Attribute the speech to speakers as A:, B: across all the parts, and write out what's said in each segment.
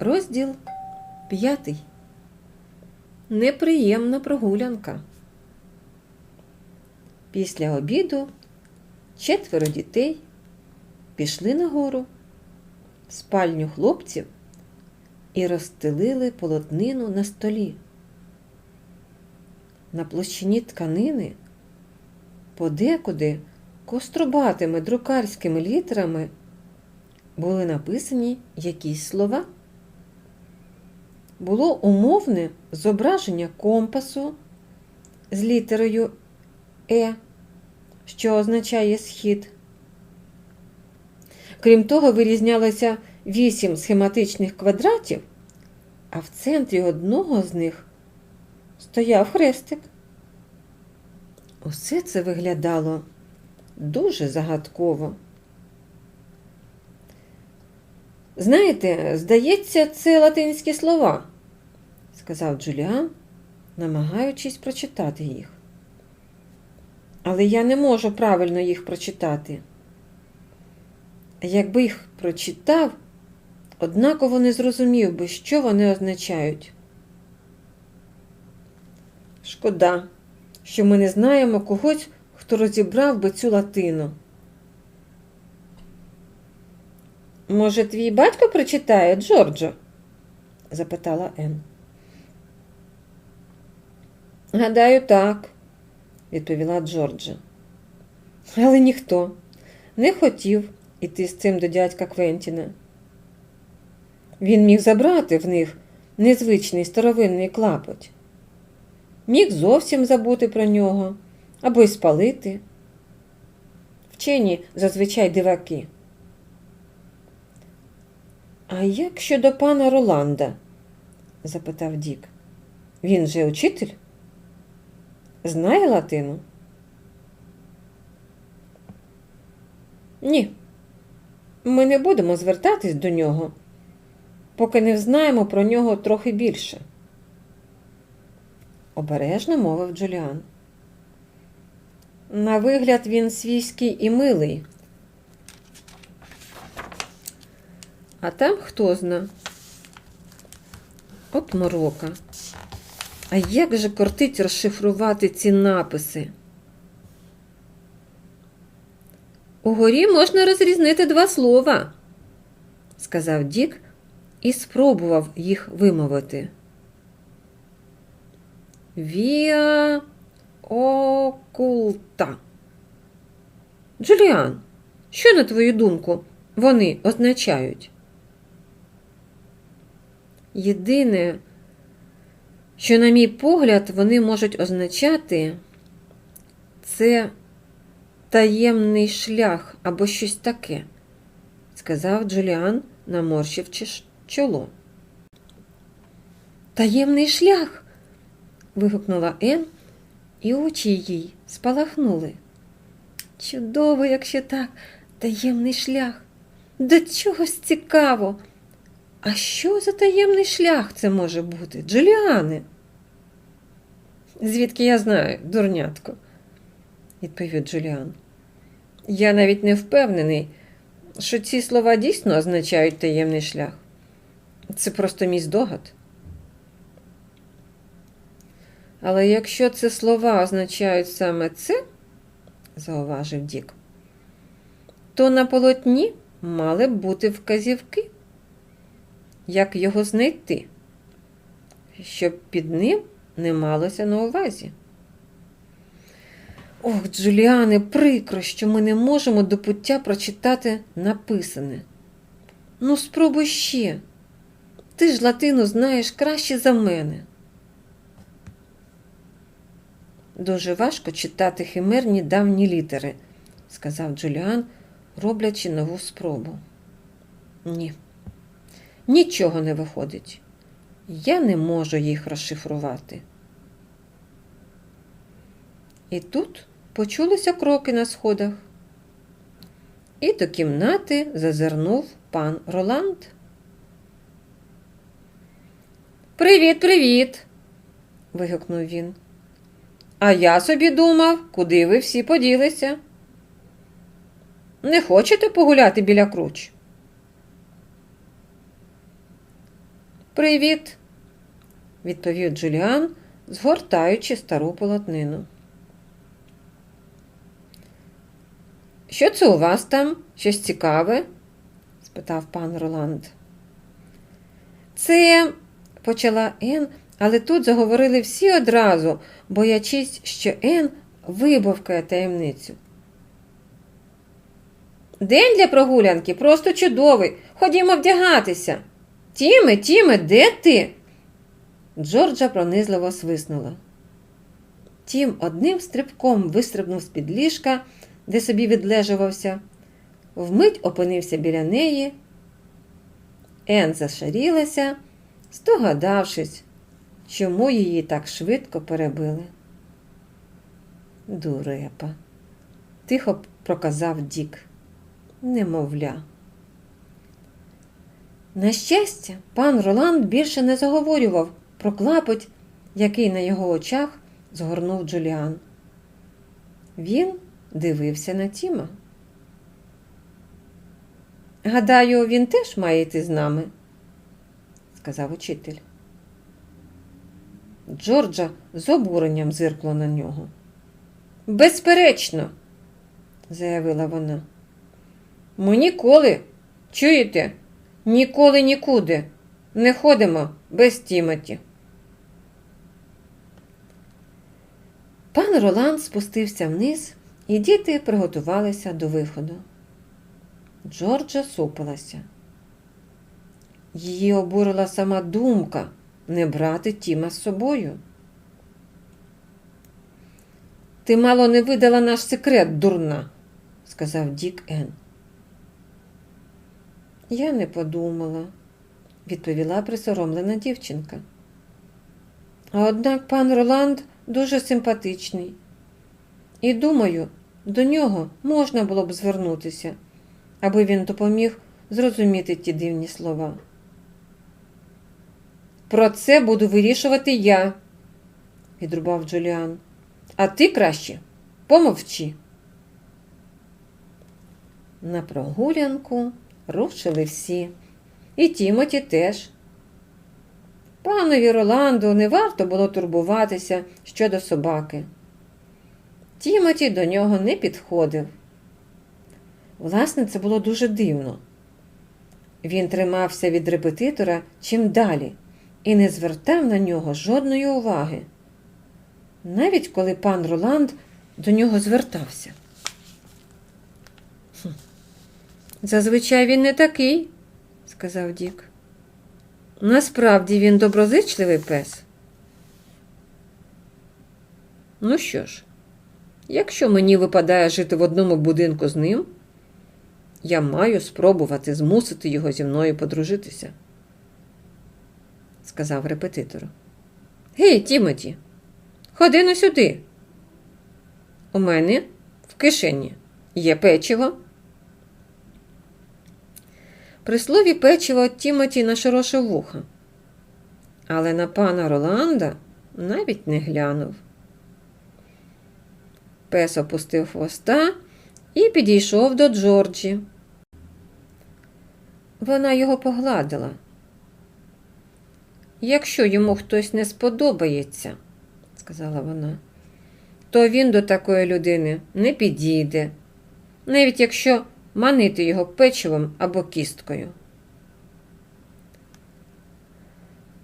A: Розділ п'ятий. Неприємна прогулянка. Після обіду четверо дітей пішли нагору в спальню хлопців і розстелили полотнину на столі. На площині тканини подекуди кострубатими друкарськими літерами були написані якісь слова. Було умовне зображення компасу з літерою Е, що означає схід. Крім того, вирізнялося вісім схематичних квадратів, а в центрі одного з них стояв хрестик. Усе це виглядало дуже загадково. Знаєте, здається, це латинські слова, сказав Джуліан, намагаючись прочитати їх. Але я не можу правильно їх прочитати. Якби їх прочитав, однаково не зрозумів би, що вони означають. Шкода, що ми не знаємо когось, хто розібрав би цю латину. Може, твій батько прочитає, Джорджо? запитала Ен. Гадаю, так, відповіла Джорджа. Але ніхто не хотів іти з цим до дядька Квентіна. Він міг забрати в них незвичний старовинний клапоть, міг зовсім забути про нього або й спалити. Вчені зазвичай диваки. А як щодо пана Роланда? запитав Дік. Він же учитель? Знає латину? Ні. Ми не будемо звертатись до нього, поки не взнаємо про нього трохи більше. Обережно мовив Джуліан. На вигляд він свійський і милий. А там хто зна? От морока. А як же кортить розшифрувати ці написи? Угорі можна розрізнити два слова, сказав Дік і спробував їх вимовити. Віа окулта. Джуліан, що, на твою думку, вони означають? Єдине, що, на мій погляд, вони можуть означати, це таємний шлях або щось таке, сказав Джуліан, наморщивши чоло. Таємний шлях. вигукнула Ен, і очі їй спалахнули. Чудово, якщо так, таємний шлях. До чогось цікаво. А що за таємний шлях це може бути, Джуліане? Звідки я знаю, дурнятко, відповів Джуліан. Я навіть не впевнений, що ці слова дійсно означають таємний шлях. Це просто мій здогад. Але якщо це слова означають саме це, зауважив Дік, то на полотні мали б бути вказівки як його знайти, щоб під ним не малося на увазі. Ох, Джуліане, прикро, що ми не можемо до пуття прочитати написане. Ну, спробуй ще. Ти ж латину знаєш краще за мене. Дуже важко читати химерні давні літери, сказав Джуліан, роблячи нову спробу. Ні. Нічого не виходить. Я не можу їх розшифрувати. І тут почулися кроки на сходах. І до кімнати зазирнув пан Роланд. Привіт, привіт. вигукнув він. А я собі думав, куди ви всі поділися. Не хочете погуляти біля круч? Привіт, відповів Джуліан, згортаючи стару полотнину. Що це у вас там? Щось цікаве? спитав пан Роланд. Це, почала Ен, але тут заговорили всі одразу, боячись, що Ен вибовкає таємницю. День для прогулянки просто чудовий. Ходімо вдягатися. Тіме, Тіме, де ти? Джорджа пронизливо свиснула. Тім одним стрибком вистрибнув з-під ліжка, де собі відлежувався, вмить опинився біля неї. Ен зашарілася, здогадавшись, чому її так швидко перебили. Дурепа, тихо проказав Дік, немовля. На щастя, пан Роланд більше не заговорював про клапоть, який на його очах згорнув Джуліан. Він дивився на Тіма. Гадаю, він теж має йти з нами, сказав учитель. Джорджа з обуренням зиркла на нього. Безперечно, заявила вона. Ми ніколи, чуєте, ніколи нікуди не ходимо без Тімоті. Пан Роланд спустився вниз, і діти приготувалися до виходу. Джорджа супилася. Її обурила сама думка не брати Тіма з собою. Ти мало не видала наш секрет, дурна, сказав Дік Ен. Я не подумала, відповіла присоромлена дівчинка. Однак пан Роланд дуже симпатичний. І думаю, до нього можна було б звернутися, аби він допоміг зрозуміти ті дивні слова. Про це буду вирішувати я, відрубав Джуліан. А ти краще помовчи. На прогулянку рушили всі, і Тімоті теж. Панові Роланду не варто було турбуватися щодо собаки. Тімоті до нього не підходив. Власне, це було дуже дивно. Він тримався від репетитора чим далі і не звертав на нього жодної уваги, навіть коли пан Роланд до нього звертався. Зазвичай він не такий, сказав Дік. Насправді він доброзичливий пес. Ну що ж, якщо мені випадає жити в одному будинку з ним, я маю спробувати змусити його зі мною подружитися, сказав репетитор. Гей, Тімоті, ходи на сюди. У мене в кишені є печиво. При слові печиво Тімоті нашорошив вуха, але на пана Роланда навіть не глянув. Пес опустив хвоста і підійшов до Джорджі. Вона його погладила. Якщо йому хтось не сподобається, сказала вона, то він до такої людини не підійде, навіть якщо манити його печивом або кісткою.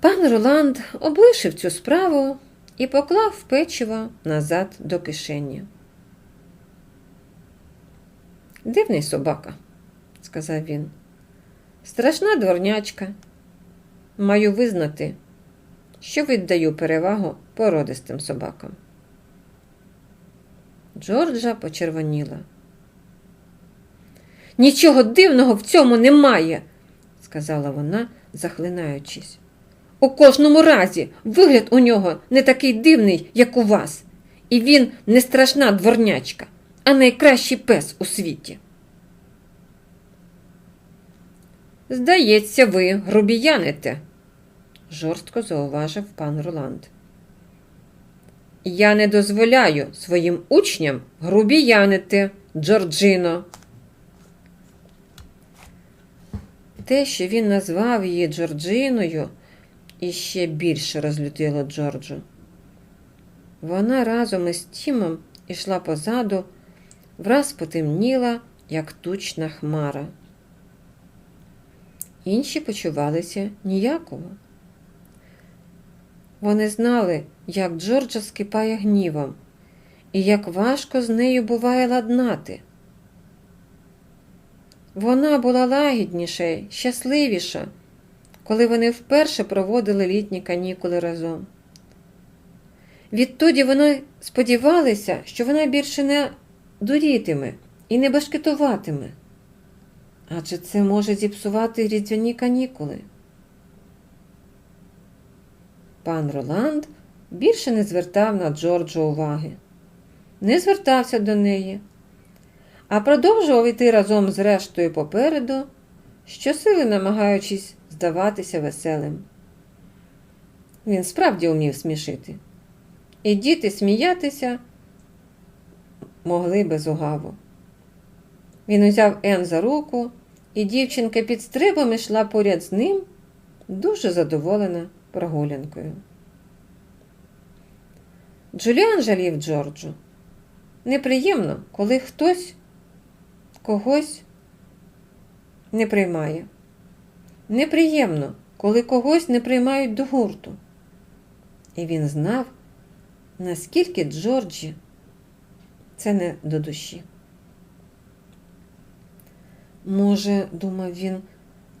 A: Пан Роланд облишив цю справу і поклав печиво назад до кишені. Дивний собака, сказав він. Страшна дворнячка. Маю визнати, що віддаю перевагу породистим собакам. Джорджа почервоніла. Нічого дивного в цьому немає, сказала вона, захлинаючись. У кожному разі вигляд у нього не такий дивний, як у вас, і він не страшна дворнячка, а найкращий пес у світі. Здається, ви грубіяните, жорстко зауважив пан Роланд. Я не дозволяю своїм учням грубіянити, Джорджино. Те, що він назвав її Джорджиною, іще більше розлютило Джорджу. Вона разом із Тімом ішла позаду, враз потемніла, як тучна хмара. Інші почувалися ніяково. Вони знали, як Джорджа скипає гнівом, і як важко з нею буває ладнати. Вона була лагідніша, щасливіша, коли вони вперше проводили літні канікули разом. Відтоді вони сподівалися, що вона більше не дурітиме і не башкетуватиме. Адже це може зіпсувати різдвяні канікули. Пан Роланд більше не звертав на Джорджу уваги, не звертався до неї, а продовжував іти разом з рештою попереду, щосили намагаючись здаватися веселим. Він справді умів смішити, і діти сміятися могли без угаву. Він узяв Ен за руку, і дівчинка під стрибом йшла поряд з ним, дуже задоволена прогулянкою. Джуліан жалів Джорджу. Неприємно, коли хтось когось не приймає. Неприємно, коли когось не приймають до гурту. І він знав, наскільки Джорджі це не до душі. Може, думав він,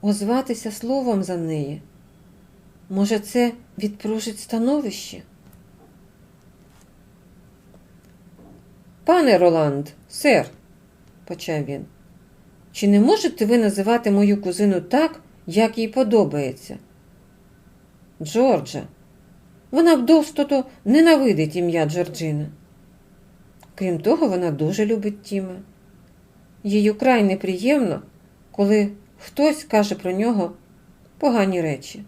A: озватися словом за неї. Може, це відпружить становище? Пане Роланд, сер, почав він, чи не можете ви називати мою кузину так, як їй подобається? Джорджа, вона б достото ненавидить ім'я Джорджина. Крім того, вона дуже любить Тіма. Їй украй неприємно, коли хтось каже про нього погані речі.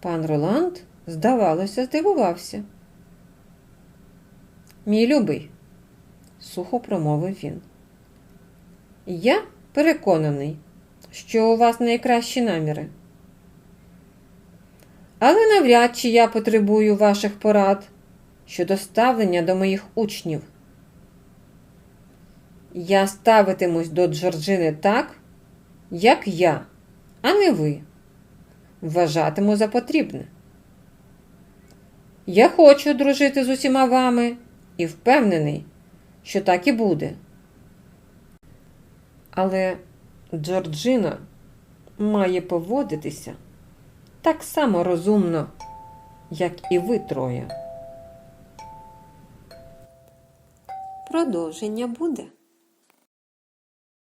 A: Пан Роланд, здавалося, здивувався. Мій любий, сухо промовив він. Я переконаний, що у вас найкращі наміри. Але навряд чи я потребую ваших порад щодо ставлення до моїх учнів. Я ставитимусь до Джорджини так, як я, а не ви. Вважатиму за потрібне. Я хочу дружити з усіма вами і впевнений, що так і буде. Але Джорджина має поводитися так само розумно, як і ви троє. Продовження буде.